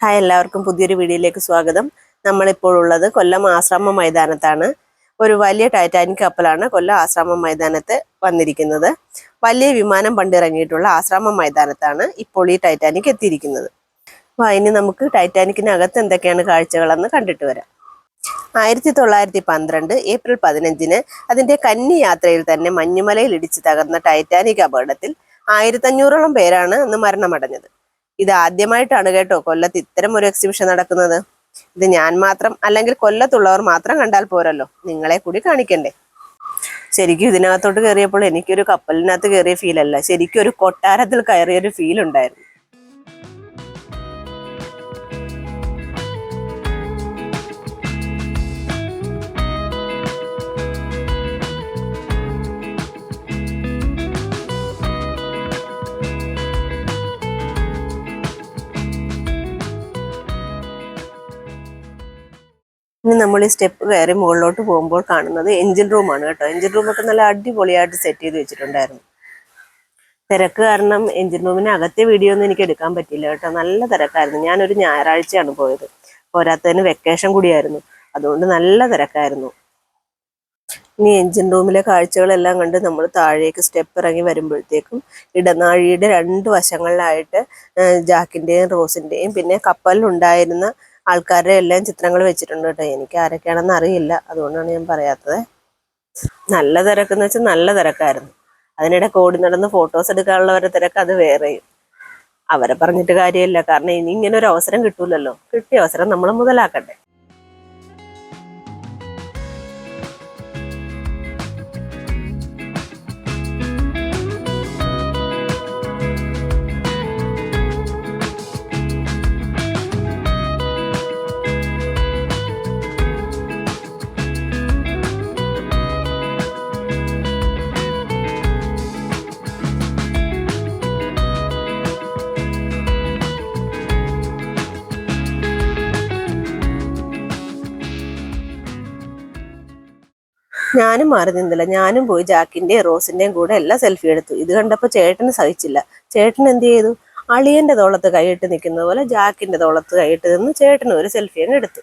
Hi എല്ലാവർക്കും പുതിയൊരു വീഡിയോയിലേക്ക് സ്വാഗതം. നമ്മളിപ്പോൾ ഉള്ളത് കൊല്ലം ആശ്രമ മൈതാനത്താണ്. ഒരു വലിയ ടൈറ്റാനിക് കപ്പലാണ് കൊല്ലം ആശ്രമ മൈതാനത്ത് വന്നിരിക്കുന്നത്. വലിയ വിമാനം പണ്ടിറങ്ങിയിട്ടുള്ള ആശ്രമ മൈതാനത്താണ് ഇപ്പോൾ ഈ ടൈറ്റാനിക് എത്തിയിരിക്കുന്നത്. അപ്പോൾ ഇനി നമുക്ക് ടൈറ്റാനിക്കിനകത്ത് എന്തൊക്കെയാണ് കാഴ്ചകളെന്ന് കണ്ടിട്ട് വരാം. ആയിരത്തി തൊള്ളായിരത്തി പന്ത്രണ്ട് ഏപ്രിൽ പതിനഞ്ചിന് അതിന്റെ കന്നി യാത്രയിൽ തന്നെ മഞ്ഞുമലയിൽ ഇടിച്ച് തകർന്ന ടൈറ്റാനിക് അപകടത്തിൽ ആയിരത്തഞ്ഞൂറോളം പേരാണ് അന്ന് മരണമടഞ്ഞത്. ഇത് ആദ്യമായിട്ടാണ് കേട്ടോ കൊല്ലത്ത് ഇത്തരം ഒരു എക്സിബിഷൻ നടക്കുന്നത്. ഇത് ഞാൻ മാത്രം അല്ലെങ്കിൽ കൊല്ലത്തുള്ളവർ മാത്രം കണ്ടാൽ പോരല്ലോ. നിങ്ങളെ കൂടി കാണിക്കണ്ടേ. ശരിക്കും ഇതിനകത്തോട്ട് കയറിയപ്പോൾ എനിക്കൊരു കപ്പലിനകത്ത് കയറിയ ഫീൽ അല്ല. ശരിക്കും ഒരു കൊട്ടാരത്തിൽ കയറിയൊരു ഫീൽ ഉണ്ടായിരുന്നു. ഇനി നമ്മൾ ഈ സ്റ്റെപ്പ് കയറി മുകളിലോട്ട് പോകുമ്പോൾ കാണുന്നത് എഞ്ചിൻ റൂമാണ് കേട്ടോ. എഞ്ചിൻ റൂമൊക്കെ നല്ല അടിപൊളിയായിട്ട് സെറ്റ് ചെയ്ത് വെച്ചിട്ടുണ്ടായിരുന്നു. തിരക്ക് കാരണം എഞ്ചിൻ റൂമിന് അകത്തെ വീഡിയോ ഒന്നും എനിക്ക് എടുക്കാൻ പറ്റിയില്ല കേട്ടോ. നല്ല തിരക്കായിരുന്നു. ഞാനൊരു ഞായറാഴ്ചയാണ് പോയത്. പോരാത്തതിന് വെക്കേഷൻ കൂടിയായിരുന്നു. അതുകൊണ്ട് നല്ല തിരക്കായിരുന്നു. ഇനി എഞ്ചിൻ റൂമിലെ കാഴ്ചകളെല്ലാം കണ്ട് നമ്മൾ താഴേക്ക് സ്റ്റെപ്പ് ഇറങ്ങി വരുമ്പോഴത്തേക്കും ഇടനാഴിയുടെ രണ്ട് വശങ്ങളിലായിട്ട് ജാക്കിന്റെയും റോസിന്റെയും പിന്നെ കപ്പലിലുണ്ടായിരുന്ന ആൾക്കാരുടെ എല്ലാം ചിത്രങ്ങൾ വെച്ചിട്ടുണ്ട് കേട്ടോ. എനിക്ക് ആരൊക്കെയാണെന്ന് അറിയില്ല. അതുകൊണ്ടാണ് ഞാൻ പറയാത്തത്. നല്ല തിരക്കെന്ന് വെച്ചാൽ നല്ല തിരക്കായിരുന്നു. അതിനിടെ ഓടി നടന്ന് ഫോട്ടോസ് എടുക്കാനുള്ളവരുടെ തിരക്ക് അത് വേറെയും. അവരെ പറഞ്ഞിട്ട് കാര്യമില്ല. കാരണം ഇനി ഇങ്ങനെ ഒരു അവസരം കിട്ടൂലല്ലോ. കിട്ടിയ അവസരം നമ്മൾ മുതലാക്കട്ടെ ഞാനും മാറി നിന്നില്ല. ഞാനും പോയി ജാക്കിന്റെയും റോസിന്റെയും കൂടെ എല്ലാം സെൽഫി എടുത്തു. ഇത് കണ്ടപ്പോ ചേട്ടന് സഹിച്ചില്ല. ചേട്ടൻ എന്ത് ചെയ്തു? അളിയന്റെ തോളത്ത് കൈയിട്ട് നിൽക്കുന്ന പോലെ ജാക്കിന്റെ തോളത്ത് കൈയിട്ട് നിന്ന് ചേട്ടനും ഒരു സെൽഫി അങ്ങ് എടുത്തു.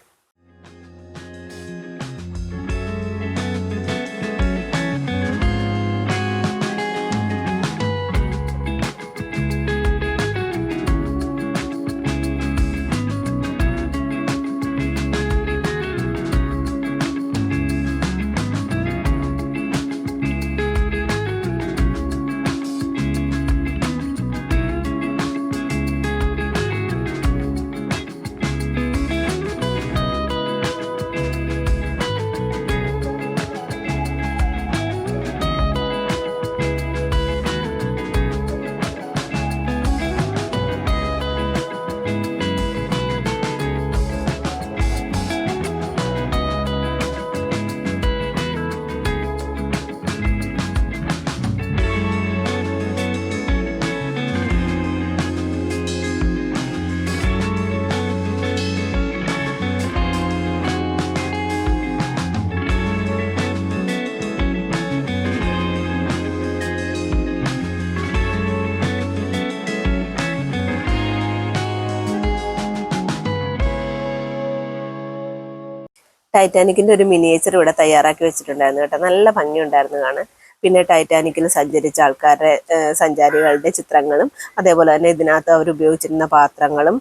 ടൈറ്റാനിക്കിന്റെ ഒരു മിനിയേച്ചർ ഇവിടെ തയ്യാറാക്കി വെച്ചിട്ടുണ്ടായിരുന്നു കേട്ടോ. നല്ല ഭംഗിയുണ്ടായിരുന്നു കാണാൻ. പിന്നെ ടൈറ്റാനിക്കിൽ സഞ്ചരിച്ച ആൾക്കാരുടെ സഞ്ചാരികളുടെ ചിത്രങ്ങളും അതേപോലെ തന്നെ ഇതിനകത്ത് അവർ ഉപയോഗിച്ചിരുന്ന പാത്രങ്ങളും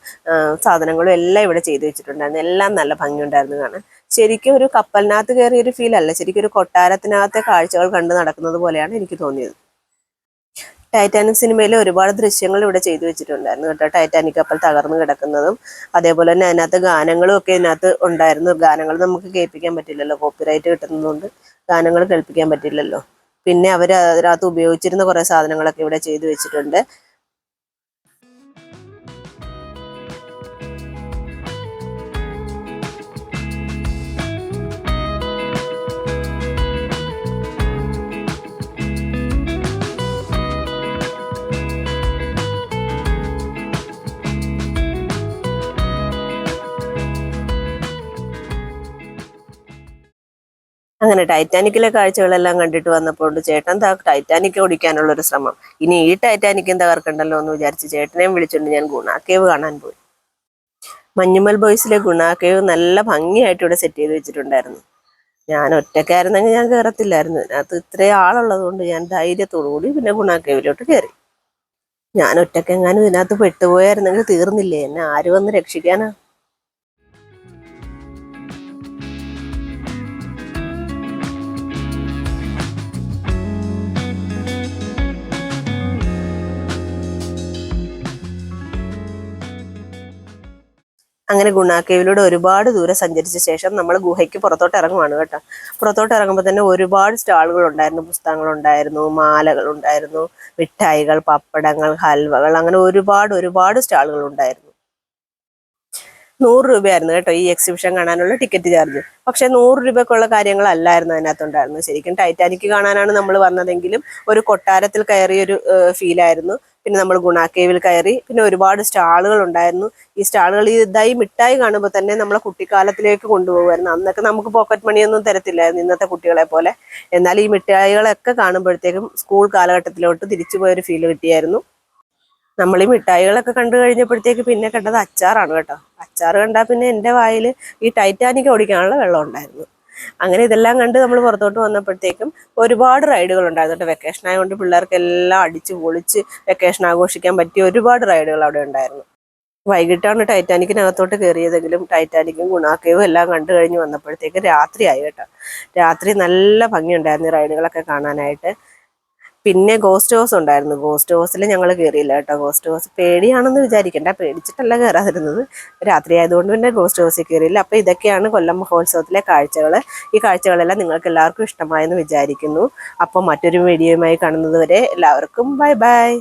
സാധനങ്ങളും എല്ലാം ഇവിടെ ചെയ്തു വെച്ചിട്ടുണ്ടായിരുന്നു. എല്ലാം നല്ല ഭംഗിയുണ്ടായിരുന്നു കാണാൻ. ശരിക്കും ഒരു കപ്പലിനകത്ത് കയറിയ ഒരു ഫീൽ അല്ല. ശരിക്കും ഒരു കൊട്ടാരത്തിനകത്തെ കാഴ്ചകൾ കണ്ട് നടക്കുന്നത് പോലെയാണ് എനിക്ക് തോന്നിയത്. ടൈറ്റാനിക് സിനിമയിൽ ഒരുപാട് ദൃശ്യങ്ങൾ ഇവിടെ ചെയ്തു വെച്ചിട്ടുണ്ടായിരുന്നു കേട്ടോ. ടൈറ്റാനിക് കപ്പൽ തകർന്നു കിടക്കുന്നതും അതേപോലെ തന്നെ അതിനകത്ത് ഗാനങ്ങളും ഒക്കെ ഇതിനകത്ത് ഉണ്ടായിരുന്നു. ഗാനങ്ങൾ നമുക്ക് കേൾപ്പിക്കാൻ പറ്റില്ലല്ലോ. കോപ്പിറൈറ്റ് കിട്ടുന്നതുകൊണ്ട് ഗാനങ്ങൾ കേൾപ്പിക്കാൻ പറ്റില്ലല്ലോ. പിന്നെ അവർ അതിനകത്ത് ഉപയോഗിച്ചിരുന്ന കുറേ സാധനങ്ങളൊക്കെ ഇവിടെ ചെയ്തു വെച്ചിട്ടുണ്ട്. അങ്ങനെ ടൈറ്റാനിക്കിലെ കാഴ്ചകളെല്ലാം കണ്ടിട്ട് വന്നപ്പോൾ ചേട്ടൻ താ ഓടിക്കാനുള്ള ഒരു ശ്രമം. ഇനി ഈ ടൈറ്റാനിക്കും തകർക്കണ്ടല്ലോ എന്ന് വിചാരിച്ച് ചേട്ടനെയും വിളിച്ചുകൊണ്ട് ഞാൻ ഗുണാക്കേവ് കാണാൻ പോയി. മഞ്ഞുമൽ ബോയ്സിലെ ഗുണാക്കേവ് നല്ല ഭംഗിയായിട്ട് ഇവിടെ സെറ്റ് ചെയ്ത് വെച്ചിട്ടുണ്ടായിരുന്നു. ഞാൻ ഒറ്റക്കായിരുന്നെങ്കിൽ ഞാൻ കയറത്തില്ലായിരുന്നു അത് ഇത്രയും ആളുള്ളത് കൊണ്ട് ഞാൻ ധൈര്യത്തോടു കൂടി പിന്നെ ഗുണാക്കേവിലോട്ട് കയറി ഞാൻ ഒറ്റക്കെങ്ങാനും ഇതിനകത്ത് പെട്ടുപോയായിരുന്നെങ്കിൽ തീർന്നില്ലേ? എന്നെ ആര് വന്ന് രക്ഷിക്കാനാ? അങ്ങനെ ഗുണാക്കേവിലൂടെ ഒരുപാട് ദൂരെ സഞ്ചരിച്ച ശേഷം നമ്മൾ ഗുഹയ്ക്ക് പുറത്തോട്ട് ഇറങ്ങുവാണ് കേട്ടോ. പുറത്തോട്ട് ഇറങ്ങുമ്പോൾ തന്നെ ഒരുപാട് സ്റ്റാളുകൾ ഉണ്ടായിരുന്നു. പുസ്തകങ്ങൾ ഉണ്ടായിരുന്നു മാലകൾ ഉണ്ടായിരുന്നു മിഠായികൾ പപ്പടങ്ങൾ ഹൽവകൾ അങ്ങനെ ഒരുപാട് ഒരുപാട് സ്റ്റാളുകൾ ഉണ്ടായിരുന്നു. നൂറ് രൂപയായിരുന്നു കേട്ടോ ഈ എക്സിബിഷൻ കാണാനുള്ള ടിക്കറ്റ് ചാർജ് പക്ഷെ നൂറ് രൂപക്കുള്ള കാര്യങ്ങളല്ലായിരുന്നു അതിനകത്തുണ്ടായിരുന്നു ശരിക്കും ടൈറ്റാനിക് കാണാനാണ് നമ്മൾ വന്നതെങ്കിലും ഒരു കൊട്ടാരത്തിൽ കയറിയ ഒരു ഫീലായിരുന്നു പിന്നെ നമ്മൾ ഗുണാക്കേവിൽ കയറി. പിന്നെ ഒരുപാട് സ്റ്റാളുകൾ ഉണ്ടായിരുന്നു. ഈ സ്റ്റാളുകൾ ഈ ഇതായി മിഠായി കാണുമ്പോൾ തന്നെ നമ്മളെ കുട്ടിക്കാലത്തിലേക്ക് കൊണ്ടുപോകുമായിരുന്നു അന്നൊക്കെ നമുക്ക് പോക്കറ്റ് മണിയൊന്നും തരത്തില്ലായിരുന്നു ഇന്നത്തെ കുട്ടികളെ പോലെ. എന്നാൽ ഈ മിഠായികളൊക്കെ കാണുമ്പോഴത്തേക്കും സ്കൂൾ കാലഘട്ടത്തിലോട്ട് തിരിച്ചു പോയൊരു ഫീൽ കിട്ടിയായിരുന്നു. നമ്മൾ ഈ മിഠായികളൊക്കെ കണ്ടു കഴിഞ്ഞപ്പോഴത്തേക്ക് പിന്നെ കണ്ടത് അച്ചാറാണ് കേട്ടോ. അച്ചാർ കണ്ടാൽ പിന്നെ എന്റെ വായിൽ ഈ ടൈറ്റാനിക് ഓടിക്കാനുള്ള വെള്ളം ഉണ്ടായിരുന്നു. അങ്ങനെ ഇതെല്ലാം കണ്ട് നമ്മൾ പുറത്തോട്ട് വന്നപ്പോഴത്തേക്കും ഒരുപാട് റൈഡുകൾ ഉണ്ടായിരുന്നു കേട്ടോ. വെക്കേഷൻ ആയതുകൊണ്ട് പിള്ളേർക്ക് എല്ലാം അടിച്ച് പൊളിച്ച് വെക്കേഷൻ ആഘോഷിക്കാൻ പറ്റിയ ഒരുപാട് റൈഡുകൾ അവിടെ ഉണ്ടായിരുന്നു. വൈകിട്ടാണ് ടൈറ്റാനിക്കിനകത്തോട്ട് കയറിയതെങ്കിലും ടൈറ്റാനിക്കും ഗുണാക്കയും എല്ലാം കണ്ടു കഴിഞ്ഞ് വന്നപ്പോഴത്തേക്ക് രാത്രിയായി കേട്ടോ. രാത്രി നല്ല ഭംഗിയുണ്ടായിരുന്നു ഈ റൈഡുകളൊക്കെ കാണാനായിട്ട്. പിന്നെ ഗോസ്റ്റ് ഹൗസ് ഉണ്ടായിരുന്നു. ഗോസ്റ്റ് ഹൗസിൽ ഞങ്ങൾ കയറിയില്ല കേട്ടോ. ഗോസ്റ്റ് ഹൗസ് പേടിയാണെന്ന് വിചാരിക്കണ്ട. പേടിച്ചിട്ടല്ല കയറാതിരുന്നത് രാത്രി ആയതുകൊണ്ട് പിന്നെ ഗോസ്റ്റ് ഹൗസിൽ കയറിയില്ല അപ്പോൾ ഇതൊക്കെയാണ് കൊല്ലം മഹോത്സവത്തിലെ കാഴ്ചകൾ ഈ കാഴ്ചകളെല്ലാം നിങ്ങൾക്ക് എല്ലാവർക്കും ഇഷ്ടമായെന്ന് വിചാരിക്കുന്നു. അപ്പോൾ മറ്റൊരു വീഡിയോയുമായി കാണുന്നതുവരെ എല്ലാവർക്കും ബൈ ബൈ.